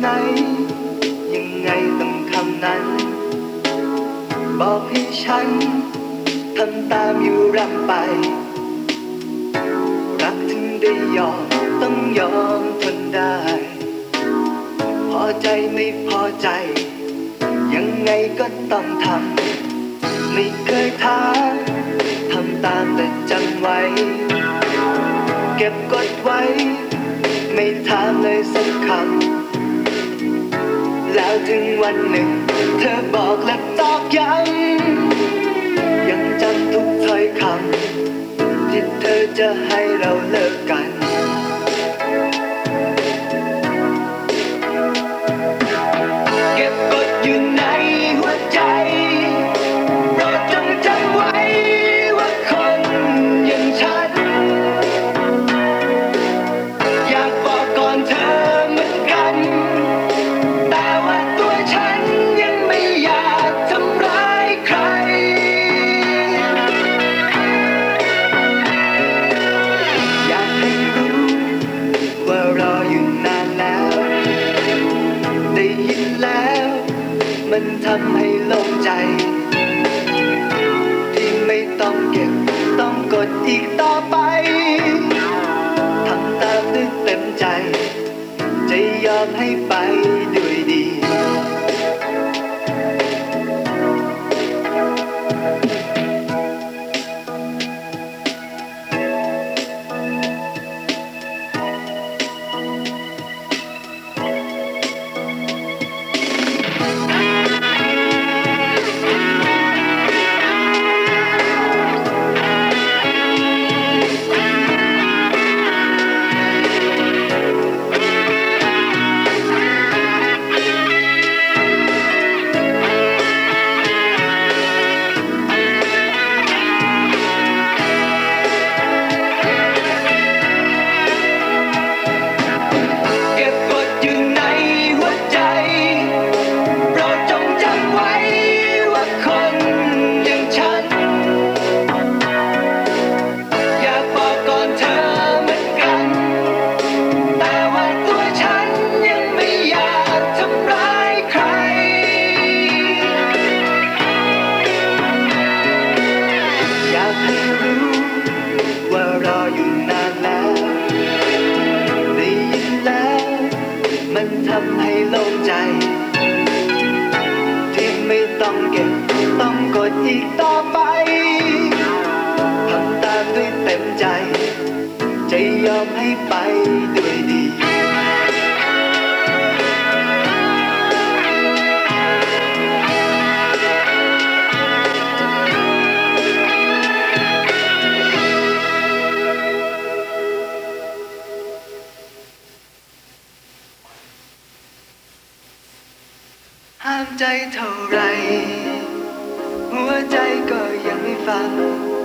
ไหน ยังไงต้องทำนั้น บอกให้ฉันทำตามอยู่รำไป รักถึงได้ยอมต้องยอมทนได้ พอใจไม่พอใจ ยังไงก็ต้องทำไม่เคยท้าทำตามแต่จำไว้ เก็บกดไว้ ไม่ถามเลยสักคำ แล้วถึงวันหนึ่ง เธอบอกและตอกย้ำยังจำทุกถ้อยคำที่เธอจะให้เราเลิกกัน ยินแล้ว มันทำให้โล่งใจ ที่ไม่ต้องเก็บต้องกดอีกต่อไปทำตามด้วยเต็มใจ จะยอมให้ไปดู มันทำให้โล่งใจ ที่ไม่ต้องเก็บต้องกดอีกต่อไปทำตามด้วยเต็มใจ จะยอมให้ไปด้วย ห้ามใจเท่าไรหัวใจก็ยังไม่ฟัง